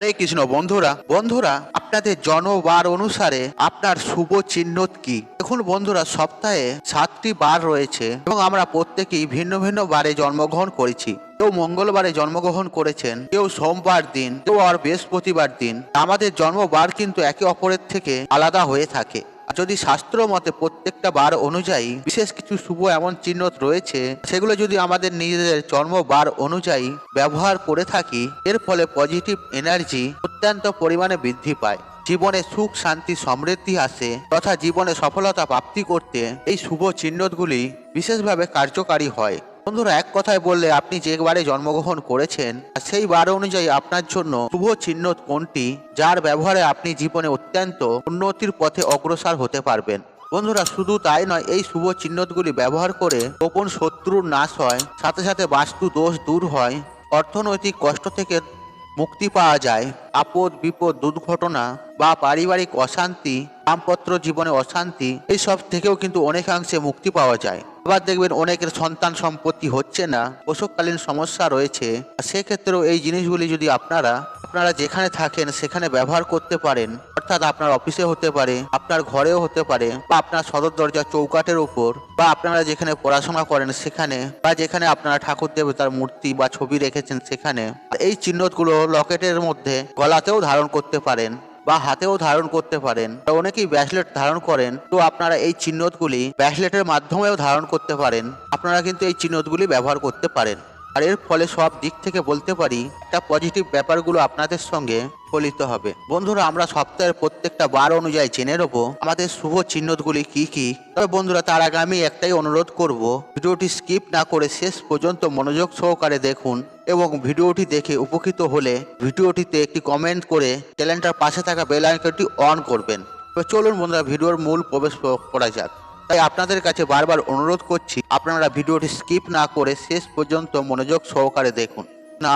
কৃষ্ণ। বন্ধুরা বন্ধুরা, আপনাদের জনবার অনুসারে আপনার শুভ চিহ্ন কি? দেখুন বন্ধুরা, সপ্তাহে সাতটি বার রয়েছে এবং আমরা প্রত্যেকেই ভিন্ন ভিন্ন বারে জন্মগ্রহণ করেছি। কেউ মঙ্গলবারে জন্মগ্রহণ করেছেন, কেউ সোমবার দিন, কেউ আর বৃহস্পতিবার দিন। আমাদের জন্মবার কিন্তু একে অপরের থেকে আলাদা হয়ে থাকে। যদি শাস্ত্র মতে প্রত্যেকটা বার অনুযায়ী বিশেষ কিছু শুভ এমন চিহ্ন রয়েছে, সেগুলো যদি আমাদের নিজেদের জন্মবার অনুযায়ী ব্যবহার করে থাকি, এর ফলে পজিটিভ এনার্জি অত্যন্ত পরিমাণে বৃদ্ধি পায়। জীবনে সুখ, শান্তি, সমৃদ্ধি আসে তথা জীবনে সফলতা প্রাপ্তি করতে এই শুভ চিহ্নগুলি বিশেষভাবে কার্যকারী হয়। বন্ধুরা, এক কথায় বললে, আপনি যে বারে জন্মগ্রহণ করেছেন সেই বার অনুযায়ী আপনার জন্য শুভ চিহ্ন কোনটি, যার ব্যবহারে আপনি জীবনে অত্যন্ত উন্নতির পথে অগ্রসর হতে পারবেন। বন্ধুরা, শুধু তাই নয়, এই শুভ চিহ্নগুলি ব্যবহার করে গোপন শত্রুর নাশ হয়, সাথে সাথে বাস্তু দোষ দূর হয়, অর্থনৈতিক কষ্ট থেকে মুক্তি পাওয়া যায়, আপদ, বিপদ, দুর্ঘটনা বা পারিবারিক অশান্তি দাম্পত্র জীবনে অশান্তি, এইসব থেকেও কিন্তু অনেকাংশে মুক্তি পাওয়া যায়। আবার দেখবেন অনেকের সন্তান সম্পত্তি হচ্ছে না অসুখকালীন সমস্যা রয়েছে। সেক্ষেত্রেও এই জিনিসগুলি যদি আপনারা আপনারা যেখানে থাকেন সেখানে ব্যবহার করতে পারেন, অর্থাৎ আপনার অফিসে হতে পারে, আপনার ঘরেও হতে পারে, বা আপনার সদর দরজা চৌকাটের উপর, বা আপনারা যেখানে পড়াশোনা করেন সেখানে, বা যেখানে আপনারা ঠাকুর দেবতার মূর্তি বা ছবি রেখেছেন সেখানে, এই চিহ্নগুলো লকেটের মধ্যে গলাতেও ধারণ করতে পারেন। বা হাতেও ধারণ করতে পারেন। অনেকেই ব্যাসলেট ধারণ করেন। তো আপনারা এই চিহ্নগুলি ব্যাসলেটের মাধ্যমেও ধারণ করতে পারেন। আপনারা কিন্তু এই চিহ্নগুলি ব্যবহার করতে পারেন। আর এর ফলে সব দিক থেকে বলতে পারি, একটা পজিটিভ ব্যাপারগুলো আপনাদের সঙ্গে ফলিত হবে। বন্ধুরা, আমরা সপ্তাহের প্রত্যেকটা বার অনুযায়ী জেনে নেব আমাদের শুভ চিহ্নগুলি কি কি। তবে বন্ধুরা, তার আগে আমি একটাই অনুরোধ করব, ভিডিওটি স্কিপ না করে শেষ পর্যন্ত মনোযোগ সহকারে দেখুন এবং ভিডিওটি দেখে উপকৃত হলে ভিডিওটিতে একটি কমেন্ট করে চ্যানেলটার পাশে থাকা বেল আইকনটি অন করবেন। তো চলুন বন্ধুরা, ভিডিওর মূল প্রবেশ করা যাক। তাই আপনাদের কাছে বারবার অনুরোধ করছি, আপনারা ভিডিওটি স্কিপ না করে শেষ পর্যন্ত মনোযোগ সহকারে দেখুন।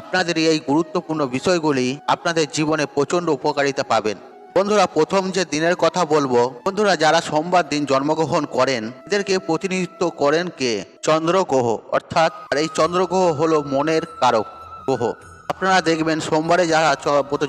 আপনাদের এই গুরুত্বপূর্ণ বিষয়গুলি আপনাদের জীবনে প্রচণ্ড উপকারিতা পাবেন। বন্ধুরা, প্রথম যে দিনের কথা বলব, বন্ধুরা, যারা সোমবার দিন জন্মগ্রহণ করেন, এদেরকে প্রতিনিধিত্ব করেন কে? চন্দ্রগ্রহ। অর্থাৎ এই চন্দ্রগ্রহ হলো মনের কারক গ্রহ। আপনারা দেখবেন, সোমবারে যারা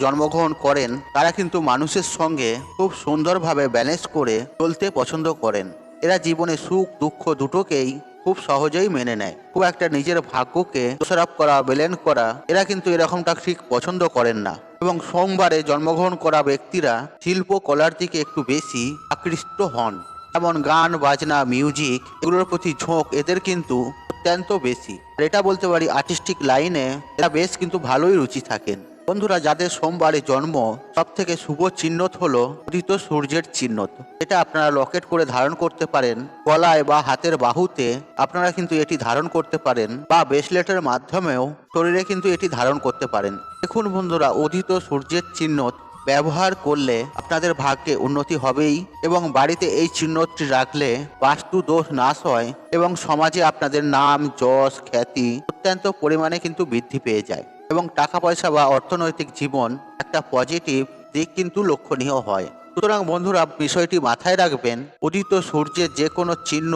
জন্মগ্রহণ করেন, তারা কিন্তু মানুষের সঙ্গে খুব সুন্দরভাবে ব্যালেন্স করে চলতে পছন্দ করেন। এরা জীবনে সুখ, দুঃখ দুটোকেই খুব সহজেই মেনে নেয়। খুব একটা নিজের ভাগ্যকে দোষারোপ করা, বেলেন করা, এরা কিন্তু এরকমটা ঠিক পছন্দ করেন না। এবং সোমবারে জন্মগ্রহণ করা ব্যক্তিরা শিল্প কলার দিকে একটু বেশি আকৃষ্ট হন। যেমন গান, বাজনা, মিউজিক, এগুলোর প্রতি ঝোঁক এদের কিন্তু অত্যন্ত বেশি। আর এটা বলতে পারি আর্টিস্টিক লাইনে এরা বেশ কিন্তু ভালোই রুচি থাকেন। বন্ধুরা, যাদের সোমবারে জন্ম সব থেকে শুভ চিহ্নত হলো উদিত সূর্যের চিহ্নত। এটা আপনারা লকেট করে ধারণ করতে পারেন। গলায় বা হাতের বাহুতে আপনারা কিন্তু এটি ধারণ করতে পারেন বা ব্রেসলেটের মাধ্যমেও শরীরে কিন্তু এটি ধারণ করতে পারেন। দেখুন বন্ধুরা, উদিত সূর্যের চিহ্নত ব্যবহার করলে আপনাদের ভাগ্যে উন্নতি হবেই এবং বাড়িতে এই চিহ্নটি রাখলে বাস্তু দোষ নাশ হয় এবং সমাজে আপনাদের নাম, যশ, খ্যাতি অত্যন্ত পরিমাণে কিন্তু বৃদ্ধি পেয়ে যায়। এবং টাকা পয়সা বা অর্থনৈতিক জীবন একটা পজিটিভ দিক কিন্তু লক্ষণীয় হয়। সুতরাং বন্ধুরা, বিষয়টি মাথায় রাখবেন, উদিত সূর্যের যে কোনো চিহ্ন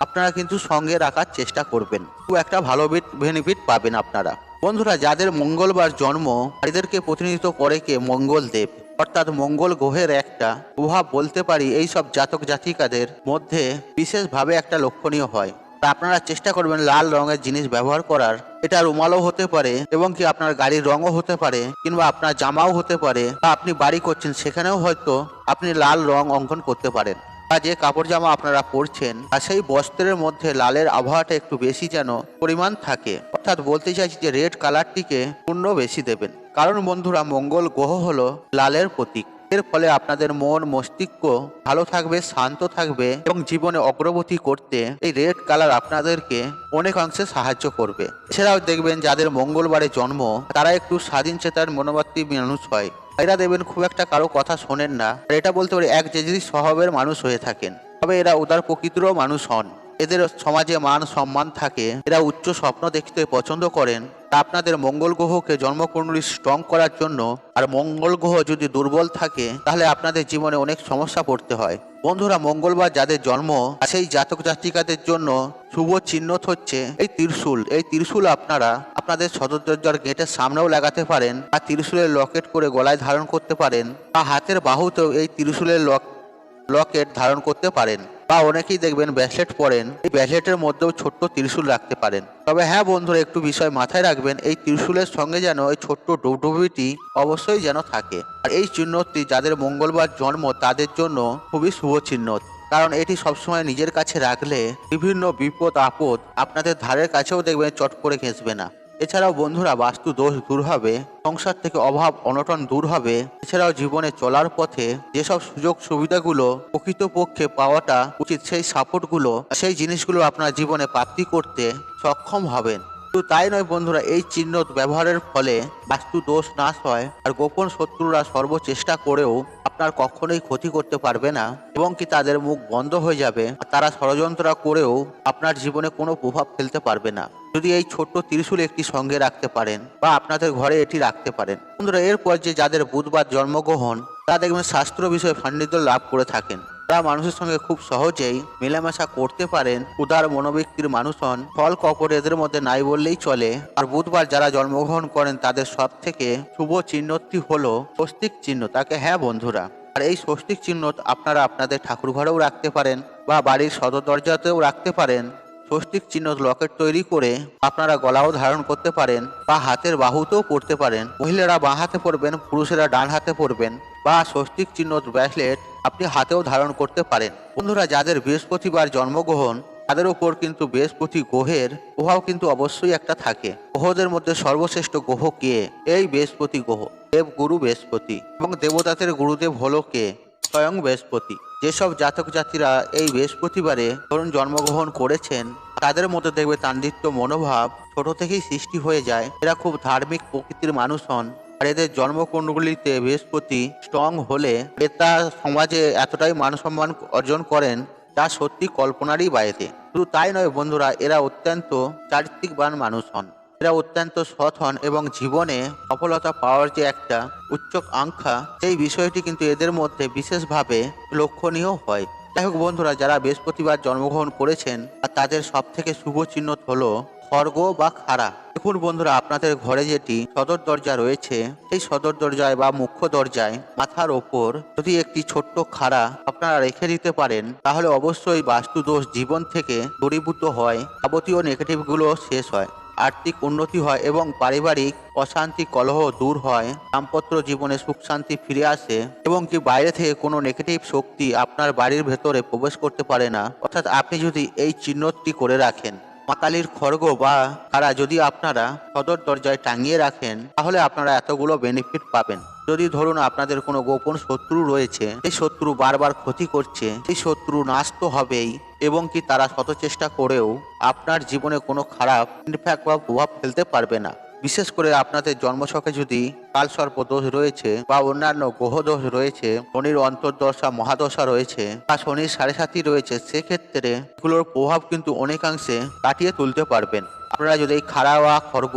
আপনারা কিন্তু সঙ্গে রাখার চেষ্টা করবেন। খুব একটা ভালো বেনিফিট পাবেন আপনারা। বন্ধুরা, যাদের মঙ্গলবার জন্ম এদেরকে প্রতিনিধিত্ব করে কে? মঙ্গল দেব অর্থাৎ মঙ্গল গ্রহের একটা প্রভাব বলতে পারি এই সব জাতক জাতিকাদের মধ্যে বিশেষভাবে একটা লক্ষণীয় হয়। তা আপনারা চেষ্টা করবেন লাল রঙের জিনিস ব্যবহার করার। এটা রুমালও হতে পারে এবং কি আপনার গাড়ির রঙও হতে পারে কিংবা আপনার জামাও হতে পারে। বা আপনি বাড়ি করছেন সেখানেও হয়তো আপনি লাল রং অঙ্কন করতে পারেন। বা যে কাপড় জামা আপনারা পরছেন, আর সেই বস্ত্রের মধ্যে লালের আবহাওয়াটা একটু বেশি যেন পরিমাণ থাকে। অর্থাৎ বলতে চাইছি যে রেড কালারটিকে পূর্ণ বেশি দেবেন। কারণ বন্ধুরা, মঙ্গল গ্রহ হলো লালের প্রতীক। এর ফলে আপনাদের মন, মস্তিষ্ক ভালো থাকবে, শান্ত থাকবে এবং জীবনে অগ্রগতি করতে এই রেড কালার আপনাদেরকে অনেক অংশে সাহায্য করবে। এছাড়াও দেখবেন যাদের মঙ্গলবারে জন্ম, তারা একটু স্বাধীন চেতার মনোবর্তী মানুষ হয়। এরা দেখবেন খুব একটা কারও কথা শোনেন না এটা বলতে পারি এক যে যদি স্বভাবের মানুষ হয়ে থাকেন। তবে এরা উদার প্রকৃতিরও মানুষ হন। এদের সমাজে মান, সম্মান থাকে, এরা উচ্চ স্বপ্ন দেখতে পছন্দ করেন, তা আপনাদের মঙ্গল গ্রহকে জন্মকুণ্ডলী স্ট্রং করার জন্য, আর মঙ্গল গ্রহ যদি দুর্বল থাকে, তাহলে আপনাদের জীবনে অনেক সমস্যা পড়তে হয়। বন্ধুরা, মঙ্গলবার যাদের জন্ম, সেই জাতক জাতিকাদের জন্য শুভ চিহ্ন হচ্ছে এই ত্রিশূল। এই ত্রিশূল আপনারা আপনাদের সদর গেটের সামনেও লাগাতে পারেন আর ত্রিশূলের লকেট করে গলায় ধারণ করতে পারেন, বা হাতের বাহুতেও এই ত্রিশূলের লক লকেট ধারণ করতে পারেন বা অনেকেই দেখবেন ব্যাসলেট পরেন, এই ব্যাসলেটের মধ্যেও ছোট্ট ত্রিশূল রাখতে পারেন। তবে হ্যাঁ বন্ধুরা, একটু বিষয় মাথায় রাখবেন, এই ত্রিশূলের সঙ্গে যেন এই ছোট্ট ডুবডুবিটি অবশ্যই যেন থাকে। আর এই চিহ্নটি যাদের মঙ্গলবার জন্ম, তাদের জন্য খুবই শুভ চিহ্ন। কারণ এটি সবসময় নিজের কাছে রাখলে বিভিন্ন বিপদ, আপদ আপনাদের ধারের কাছেও দেখবেন চট করে ঘেঁষবে না। এছাড়াও বন্ধুরা বাস্তু দোষ দূর হবে, সংসার থেকে অভাব অনটন দূর হবে। এছাড়াও জীবনে চলার পথে যেসব সুযোগ সুবিধাগুলো প্রকৃতপক্ষে পাওয়াটা উচিত, সেই সাপোর্টগুলো, সেই জিনিসগুলো আপনার জীবনে প্রাপ্তি করতে সক্ষম হবেন। শুধু তাই নয় বন্ধুরা, এই চিহ্ন ব্যবহারের ফলে বাস্তু দোষ নাশ হয়, আর গোপন শত্রুরা সর্বচেষ্টা করেও আপনার কখনোই ক্ষতি করতে পারবে না এবং কি তাদের মুখ বন্ধ হয়ে যাবে তারা ষড়যন্ত্র করেও আপনার জীবনে কোনো প্রভাব ফেলতে পারবে না। যদি এই ছোট্ট ত্রিশূল একটি সঙ্গে রাখতে পারেন বা আপনাদের ঘরে এটি রাখতে পারেন। বন্ধুরা, এরপর যে যাদের বুধবার জন্মগ্রহণ তারা দেখবেন শাস্ত্র বিষয়ে ফান্ডিত লাভ করে থাকেন। তারা মানুষের সঙ্গে খুব সহজেই মেলামেশা করতে পারেন। উদার মনোবৃত্তির মানুষ হন ফল কপট এদের মধ্যে নাই বললেই চলে। আর বুধবার যারা জন্মগ্রহণ করেন, তাদের সব থেকে শুভ চিহ্নটি হলো স্বস্তিক চিহ্ন। তাকে হ্যাঁ বন্ধুরা। আর এই স্বস্তিক চিহ্ন আপনারা আপনাদের ঠাকুর ঘরেও রাখতে পারেন বা বাড়ির সদর দরজাতেও রাখতে পারেন। স্বস্তিক চিহ্ন লকেট তৈরি করে আপনারা গলাও ধারণ করতে পারেন বা হাতের বাহুতেও পড়তে পারেন। মহিলারা বাঁ হাতে পরবেন পুরুষেরা ডান হাতে পরবেন বা স্বস্তিক চিহ্ন ব্রেসলেট আপনি হাতেও ধারণ করতে পারেন। বন্ধুরা, যাদের বৃহস্পতিবার জন্মগ্রহণ, তাদের উপর কিন্তু বৃহস্পতি গ্রহের প্রভাব কিন্তু অবশ্যই একটা থাকে। গ্রহদের মধ্যে সর্বশ্রেষ্ঠ গ্রহ কে? এই বৃহস্পতি গ্রহ। দেব গুরু বৃহস্পতি এবং দেবতাদের গুরুদেব হলো কে? স্বয়ং বৃহস্পতি। যেসব জাতক জাতিরা এই বৃহস্পতিবারে ধরুন জন্মগ্রহণ করেছেন, তাদের মধ্যে দেখবে তান্ডিত্য মনোভাব ছোট থেকেই সৃষ্টি হয়ে যায়। এরা খুব ধার্মিক প্রকৃতির মানুষ হন। আর এদের জন্মকুণ্ডগুলিতে বৃহস্পতি স্ট্রং হলে এটা সমাজে এতটাই মান সম্মান অর্জন করেন তা সত্যি কল্পনারই বাইরে। শুধু তাই নয় বন্ধুরা, এরা অত্যন্ত চারিত্রিকবান মানুষ হন। এরা অত্যন্ত সৎ হন এবং জীবনে সফলতা পাওয়ার যে একটা উচ্চ আকাঙ্ক্ষা সেই বিষয়টি কিন্তু এদের মধ্যে বিশেষভাবে লক্ষণীয় হয়। যাই হোক বন্ধুরা, যারা বৃহস্পতিবার জন্মগ্রহণ করেছেন, আর তাদের সব থেকে শুভ চিহ্ন হলো খড়গ বা খাড়া। দেখুন বন্ধুরা, আপনাদের ঘরে যেটি সদর দরজা রয়েছে, সেই সদর দরজায় বা মুখ্য দরজায় মাথার ওপর যদি একটি ছোট্ট খাড়া আপনারা রেখে দিতে পারেন, তাহলে অবশ্যই বাস্তু দোষ জীবন থেকে দূরীভূত হয়, যাবতীয় নেগেটিভগুলো শেষ হয়। আর্থিক উন্নতি হয় এবং পারিবারিক অশান্তি, কলহ দূর হয়, দাম্পত্য জীবনে সুখ শান্তি ফিরে আসে এবং কি বাইরে থেকে কোনো নেগেটিভ শক্তি আপনার বাড়ির ভেতরে প্রবেশ করতে পারে না। অর্থাৎ আপনি যদি এই চিহ্নটি করে রাখেন মাকালির খড়গ বা তারা যদি আপনারা সদর দরজায় টাঙিয়ে রাখেন, তাহলে আপনারা এতগুলো বেনিফিট পাবেন। যদি ধরুন আপনাদের কোনো গোপন শত্রু রয়েছে সেই শত্রু বারবার ক্ষতি করছে সেই শত্রু নাশ তো হবেই এবং কি তারা শত চেষ্টা করেও আপনার জীবনে কোনো খারাপ ইনফ্যাক্ট বা প্রভাব ফেলতে পারবে না। বিশেষ করে আপনাদের জন্মছকে যদি কালসর্প দোষ রয়েছে বা অন্যান্য গ্রহ দোষ রয়েছে, শনির অন্তর্দশা, মহাদশা রয়েছে বা শনির সাড়ে সাথী রয়েছে, সেক্ষেত্রে এগুলোর প্রভাব কিন্তু অনেকাংশে কাটিয়ে তুলতে পারবেন। আপনারা যদি এই খাড়া বা খড়গ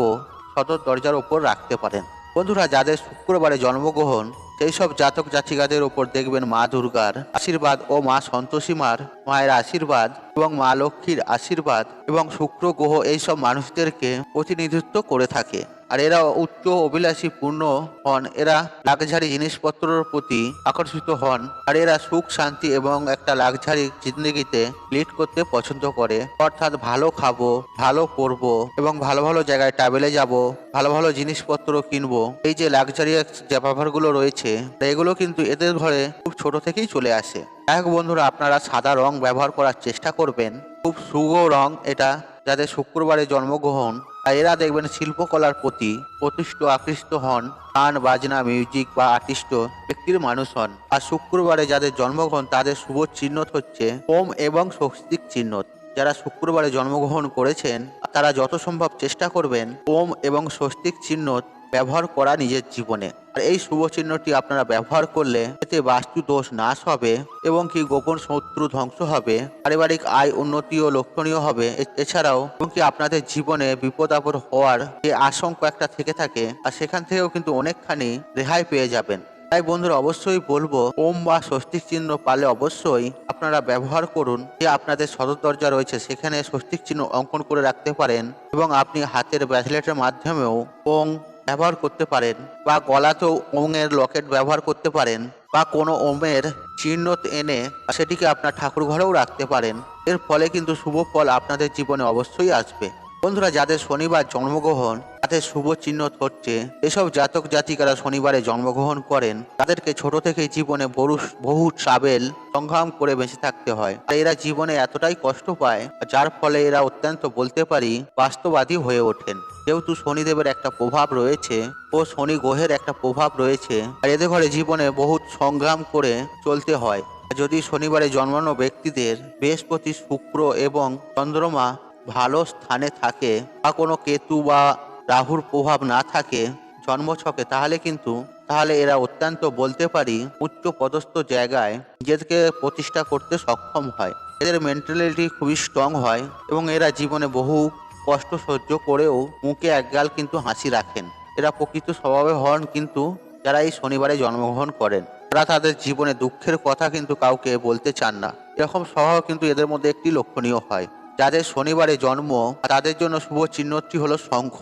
সদর দরজার ওপর রাখতে পারেন। বন্ধুরা, যাদের শুক্রবারে জন্মগ্রহণ, সেই সব জাতক জাতিকাদের ওপর দেখবেন মা দুর্গার আশীর্বাদ ও মা সন্তোষী মার মায়ের আশীর্বাদ। এবং মা লক্ষ্মীর আশীর্বাদ এবং শুক্র গ্রহ এইসব মানুষদেরকে প্রতিনিধিত্ব করে থাকে। আর এরা উচ্চ অভিলাষী পূর্ণ হন, এরা লাক্সারি জিনিসপত্রের প্রতি আকর্ষিত হন, আর এরা সুখ, শান্তি এবং একটা লাক্সারি জিন্দগিতে লিড করতে পছন্দ করে। অর্থাৎ ভালো খাব, ভালো পরবো এবং ভালো ভালো জায়গায় ট্রাভেলে যাব, ভালো ভালো জিনিসপত্র কিনবো। এই যে লাক্সারি যে ব্যাপারগুলো রয়েছে, এগুলো কিন্তু এদের ঘরে খুব ছোট থেকেই চলে আসে। হোক বন্ধুরা, আপনারা সাদা রং ব্যবহার করার চেষ্টা করবেন। খুব শুভ রং এটা, যাদের শুক্রবারে জন্মগ্রহণ। এরা দেখবেন শিল্পকলার প্রতি প্রতিষ্ঠ আকৃষ্ট হন, গান, বাজনা মিউজিক বা আর্টিস্ট ব্যক্তির মানুষ হন। আর শুক্রবারে যাদের জন্মগ্রহণ, তাদের শুভ চিহ্ন হচ্ছে ওম এবং স্বস্তিক চিহ্ন যারা শুক্রবারে জন্মগ্রহণ করেছেন, তারা যত সম্ভব চেষ্টা করবেন ওম এবং স্বস্তিক চিহ্ন ব্যবহার করা নিজের জীবনে। আর এই শুভ চিহ্নটি আপনারা ব্যবহার করলে এতে বাস্তু দোষ নাশ হবে এবং কি গোপন শত্রু ধ্বংস হবে, পারিবারিক আয় উন্নতি ও লক্ষণীয় হবে। এছাড়াও কি আপনাদের জীবনে বিপদ আপদ হওয়ার যে আশঙ্কা একটা থেকে থাকে, আর সেখান থেকেও কিন্তু অনেকখানি রেহাই পেয়ে যাবেন। তাই বন্ধুরা, অবশ্যই বলব, ওম বা স্বস্তিক চিহ্ন পালে অবশ্যই আপনারা ব্যবহার করুন। যে আপনাদের সদর দরজা রয়েছে, সেখানে স্বস্তিক চিহ্ন অঙ্কন করে রাখতে পারেন। এবং আপনি হাতের ব্রেসলেটের মাধ্যমেও ওং ব্যবহার করতে পারেন বা গলাতেও ওমের লকেট ব্যবহার করতে পারেন বা কোনো ওমের চিহ্ন এনে সেটিকে আপনার ঠাকুর ঘরেও রাখতে পারেন। এর ফলে কিন্তু শুভ ফল আপনাদের জীবনে অবশ্যই আসবে। বন্ধুরা, যাদের শনিবার জন্মগ্রহণ, তাদের শুভ চিহ্ন হচ্ছে, এসব জাতক জাতিকারা শনিবারে জন্মগ্রহণ করেন, তাদেরকে ছোট থেকেই জীবনে বহু বহু ট্রাভেল সংগ্রাম করে বেঁচে থাকতে হয়। আর এরা জীবনে এতটাই কষ্ট পায়, যার ফলে এরা অত্যন্ত বলতে পারি বাস্তবাদী হয়ে ওঠেন। যেহেতু শনিদেবের একটা প্রভাব রয়েছে ও শনি গ্রহের একটা প্রভাব রয়েছে, আর এদের ঘরে জীবনে বহুত সংগ্রাম করে চলতে হয়। যদি শনিবারে জন্মানো ব্যক্তিদের বৃহস্পতি, শুক্র এবং চন্দ্রমা ভালো স্থানে থাকে বা কোনো কেতু বা রাহুর প্রভাব না থাকে জন্মছকে, তাহলে কিন্তু, তাহলে এরা অত্যন্ত বলতে পারি উচ্চ পদস্থ জায়গায় নিজেদেরকে প্রতিষ্ঠা করতে সক্ষম হয়। এদের মেন্টালিটি খুবই স্ট্রং হয় এবং এরা জীবনে বহু কষ্ট সহ্য করেও মুখে একগাল কিন্তু হাসি রাখেন। এরা প্রকৃত স্বভাবে হন কিন্তু যারা এই শনিবারে জন্মগ্রহণ করেন। তারা তাদের জীবনে দুঃখের কথা কিন্তু কাউকে বলতে চান না। এরকম স্বভাব কিন্তু এদের মধ্যে একটি লক্ষণীয় হয়। যাদের শনিবারে জন্ম, তাদের জন্য শুভ চিহ্নটি হলো শঙ্খ।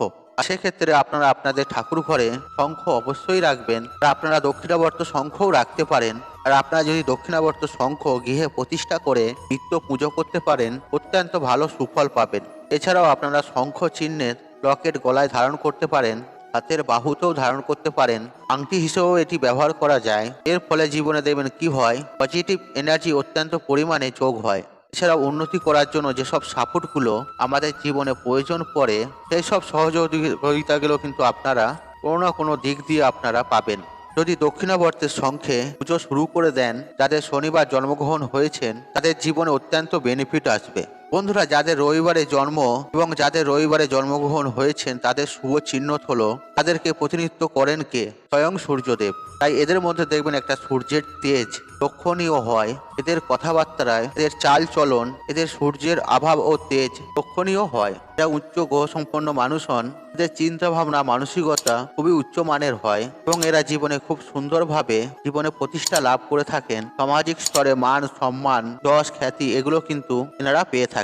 সেক্ষেত্রে আপনারা আপনাদের ঠাকুর ঘরে শঙ্খ অবশ্যই রাখবেন। আর আপনারা দক্ষিণাবর্ত শঙ্খও রাখতে পারেন। আর আপনারা যদি দক্ষিণাবর্ত শঙ্খ গৃহে প্রতিষ্ঠা করে নিত্য পুজো করতে পারেন, অত্যন্ত ভালো সুফল পাবেন। এছাড়াও আপনারা শঙ্খ চিহ্নের লকেট গলায় ধারণ করতে পারেন, হাতের বাহুতেও ধারণ করতে পারেন। আংটি হিসেবেও এটি ব্যবহার করা যায়। এর ফলে জীবনে দেখবেন কি হয়? পজিটিভ এনার্জি অত্যন্ত পরিমাণে যোগ হয়। এছাড়াও উন্নতি করার জন্য যেসব সাপোর্টগুলো আমাদের জীবনে প্রয়োজন পড়ে, সেই সব সহযোগিতাগুলো কিন্তু আপনারা কোনো না কোনো দিক দিয়ে আপনারা পাবেন। যদি দক্ষিণাবর্তের সংখ্যে পুজো শুরু করে দেন, যাদের শনিবার জন্মগ্রহণ হয়েছেন, তাদের জীবনে অত্যন্ত বেনিফিট আসবে। বন্ধুরা, যাদের রবিবারে জন্ম এবং যাদের রবিবারে জন্মগ্রহণ হয়েছেন, তাদের শুভ চিহ্ন হলো, তাদেরকে প্রতিনিধিত্ব করেন কে? স্বয়ং সূর্যদেব। তাই এদের মধ্যে দেখবেন একটা সূর্যের তেজ লক্ষণীয় হয়। এদের কথাবার্তায় এদের চাল চলন এদের সূর্যের অভাব ও তেজ লক্ষণীয় হয়। এরা উচ্চ গ্রহ সম্পন্ন মানুষ হন এদের চিন্তা ভাবনা মানসিকতা খুবই উচ্চ মানের হয় এবং এরা জীবনে খুব সুন্দরভাবে জীবনে প্রতিষ্ঠা লাভ করে থাকেন। সামাজিক স্তরে মান, সম্মান, যশ, খ্যাতি, এগুলো কিন্তু এনারা পেয়ে থাকেন।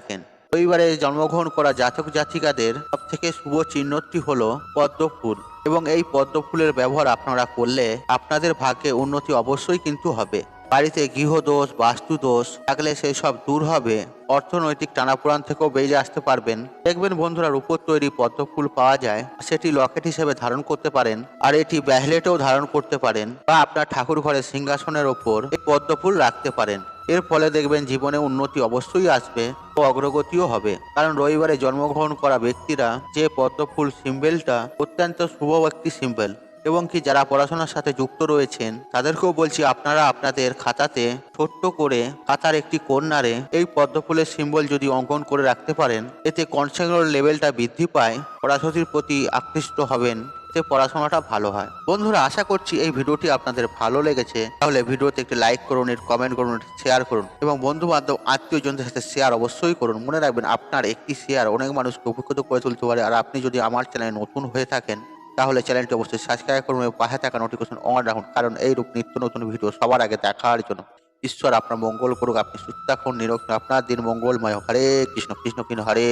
রবিবারে জন্মগ্রহণ করা জাতক জাতিকাদের সব থেকে শুভ চিহ্নটি হল পদ্ম ফুল এবং এই পদ্ম ফুলের ব্যবহার আপনারা করলে আপনাদের ভাগ্যে উন্নতি অবশ্যই কিন্তু হবে। বাড়িতে গৃহদোষ বাস্তু দোষ থাকলে সেই সব দূর হবে। অর্থনৈতিক টানাপোড়ান থেকেও বেরিয়ে আসতে পারবেন। দেখবেন বন্ধুরা রূপোর তৈরি পদ্ম ফুল পাওয়া যায়, সেটি লকেট হিসেবে ধারণ করতে পারেন আর এটি ব্যাহলেটেও ধারণ করতে পারেন বা আপনার ঠাকুর ঘরের সিংহাসনের ওপর এই পদ্ম ফুল রাখতে পারেন। এর ফলে দেখবেন জীবনে উন্নতি অবশ্যই আসবে ও অগ্রগতিও হবে। কারণ রবিবারে জন্মগ্রহণ করা ব্যক্তিরা যে পদ্ম ফুল সিম্বলটা অত্যন্ত শুভ একটি সিম্বল এবং কি যারা পড়াশোনার সাথে যুক্ত রয়েছেন, তাদেরকেও বলছি আপনারা আপনাদের খাতাতে ছোট্ট করে খাতার একটি কর্নারে এই পদ্মফুলের সিম্বল যদি অঙ্কন করে রাখতে পারেন, এতে কনসেন্ট্রেট লেভেলটা বৃদ্ধি পায় পড়াশোনার প্রতি আকৃষ্ট হবেন। এতে পড়াশোনাটা ভালো হয়। বন্ধুরা আশা করছি এই ভিডিওটি আপনাদের ভালো লেগেছে। তাহলে ভিডিওতে একটি লাইক করুন এর কমেন্ট করুন শেয়ার করুন এবং বন্ধু বান্ধব আত্মীয়জনদের সাথে শেয়ার অবশ্যই করুন। মনে রাখবেন আপনার একটি শেয়ার অনেক মানুষকে উপকৃত করে তুলতে পারে। আর আপনি যদি আমার চ্যানেলে নতুন হয়ে থাকেন তাহলে চ্যানেলটি অবশ্যই সাবস্ক্রাইব করুন এবং পাশে থাকা নোটিফিকেশন অন রাখুন। কারণ এই রূপ নিত্য নতুন ভিডিও সবার আগে দেখার জন্য ঈশ্বর আপনার মঙ্গল করুক আপনি সুস্থ থাকুন থাকুন, আপনার দিন মঙ্গলময় হরে কৃষ্ণ কৃষ্ণ কৃষ্ণ হরে।